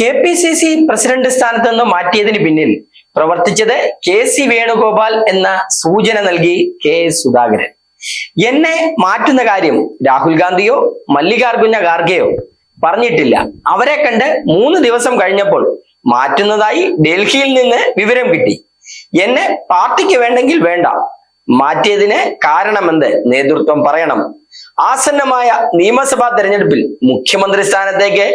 K P C C president സ്ഥാനത്ത് നിന്ന് മാറ്റിയതിന് പിന്നിൽ പ്രവർത്തിച്ചത് കെ സി വേണുഗോപാൽ എന്ന സൂചന നൽകി കെ എസ് സുധാകരൻ. എന്നെ മാറ്റുന്ന കാര്യം രാഹുൽ ഗാന്ധിയോ മല്ലികാർജുന ഖാർഗെയോ പറഞ്ഞിട്ടില്ല. അവരെ കണ്ട് മൂന്ന് ദിവസം കഴിഞ്ഞപ്പോൾ മാറ്റുന്നതായി ഡൽഹിയിൽ നിന്ന് വിവരം കിട്ടി. എന്നെ പാർട്ടിക്ക് വേണ്ടെങ്കിൽ വേണ്ട. മാറ്റിയതിന് കാരണമെന്ത് നേതൃത്വം പറയണം. ആസന്നമായ നിയമസഭാ തെരഞ്ഞെടുപ്പിൽ മുഖ്യമന്ത്രി സ്ഥാനത്തേക്ക്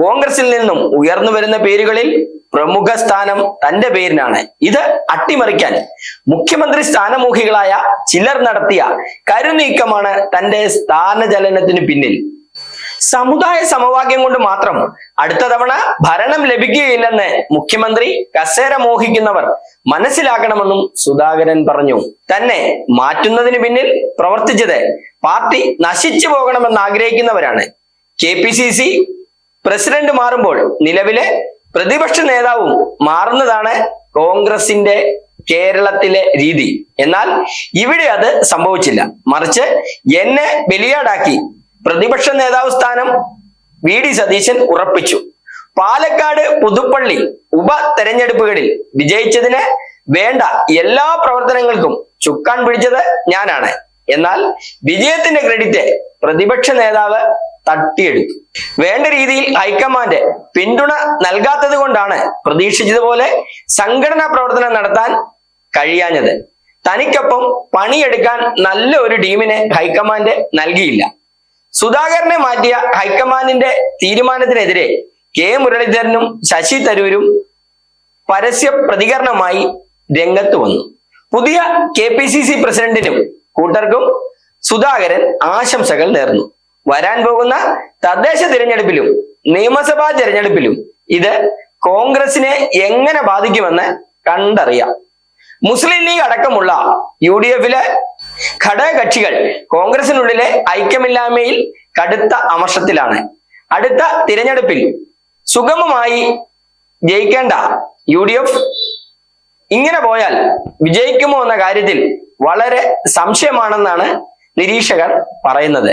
കോൺഗ്രസിൽ നിന്നും ഉയർന്നു വരുന്ന പേരുകളിൽ പ്രമുഖ സ്ഥാനം തന്റെ പേരിനാണ്. ഇത് അട്ടിമറിക്കാൻ മുഖ്യമന്ത്രി സ്ഥാനമോഹികളായ ചിലർ നടത്തിയ കരുനീക്കമാണ് തന്റെ സ്ഥാനചലനത്തിന് പിന്നിൽ. സമുദായ സമവാക്യം കൊണ്ട് മാത്രം അടുത്ത തവണ ഭരണം ലഭിക്കുകയില്ലെന്ന് മുഖ്യമന്ത്രി കസേര മോഹിക്കുന്നവർ മനസ്സിലാക്കണമെന്നും സുധാകരൻ പറഞ്ഞു. തന്നെ മാറ്റുന്നതിന് പിന്നിൽ പ്രവർത്തിച്ചത് പാർട്ടി നശിച്ചു പോകണമെന്ന് ആഗ്രഹിക്കുന്നവരാണ്. K P C C president മാറുമ്പോൾ നിലവിലെ പ്രതിപക്ഷ നേതാവും മാറുന്നതാണ് കോൺഗ്രസിന്റെ കേരളത്തിലെ രീതി. എന്നാൽ ഇവിടെ അത് സംഭവിച്ചില്ല. മറിച്ച് എന്നെ ബലിയാടാക്കി പ്രതിപക്ഷ നേതാവ് സ്ഥാനം വി. ഡി. സതീശൻ ഉറപ്പിച്ചു. പാലക്കാട് പുതുപ്പള്ളി ഉപ തെരഞ്ഞെടുപ്പുകളിൽ വിജയിച്ചതിന് വേണ്ട എല്ലാ പ്രവർത്തനങ്ങൾക്കും ചുക്കാൻ പിടിച്ചത് ഞാനാണ്. എന്നാൽ വിജയത്തിന്റെ ക്രെഡിറ്റ് പ്രതിപക്ഷ നേതാവ് തട്ടിയെടുത്തു. വേണ്ട രീതിയിൽ ഹൈക്കമാൻഡ് പിന്തുണ നൽകാത്തത് കൊണ്ടാണ് പ്രതീക്ഷിച്ചതുപോലെ സംഘടനാ പ്രവർത്തനം നടത്താൻ കഴിയാഞ്ഞത്. തനിക്കൊപ്പം പണിയെടുക്കാൻ നല്ല ഒരു ടീമിനെ ഹൈക്കമാൻഡ് നൽകിയില്ല. സുധാകരനെ മാറ്റിയ ഹൈക്കമാൻഡിന്റെ തീരുമാനത്തിനെതിരെ കെ മുരളീധരനും ശശി തരൂരും പരസ്യ പ്രതികരണമായി രംഗത്ത് വന്നു. പുതിയ കെ പി സി സി പ്രസിഡന്റിനും കൂട്ടർക്കും സുധാകരൻ ആശംസകൾ നേർന്നു. വരാൻ പോകുന്ന തദ്ദേശ തിരഞ്ഞെടുപ്പിലും നിയമസഭാ തിരഞ്ഞെടുപ്പിലും ഇത് കോൺഗ്രസിനെ എങ്ങനെ ബാധിക്കുമെന്ന് കണ്ടറിയാം. മുസ്ലിം ലീഗ് അടക്കമുള്ള യു ഡി എഫിലെ ഘടകകക്ഷികൾ കോൺഗ്രസിനുള്ളിലെ ഐക്യമില്ലായ്മയിൽ കടുത്ത അമർഷത്തിലാണ്. അടുത്ത തിരഞ്ഞെടുപ്പിൽ സുഗമമായി ജയിക്കേണ്ട യു ഡി എഫ് ഇങ്ങനെ പോയാൽ വിജയിക്കുമോ എന്ന കാര്യത്തിൽ വളരെ സംശയമാണെന്നാണ് നിരീക്ഷകർ പറയുന്നത്.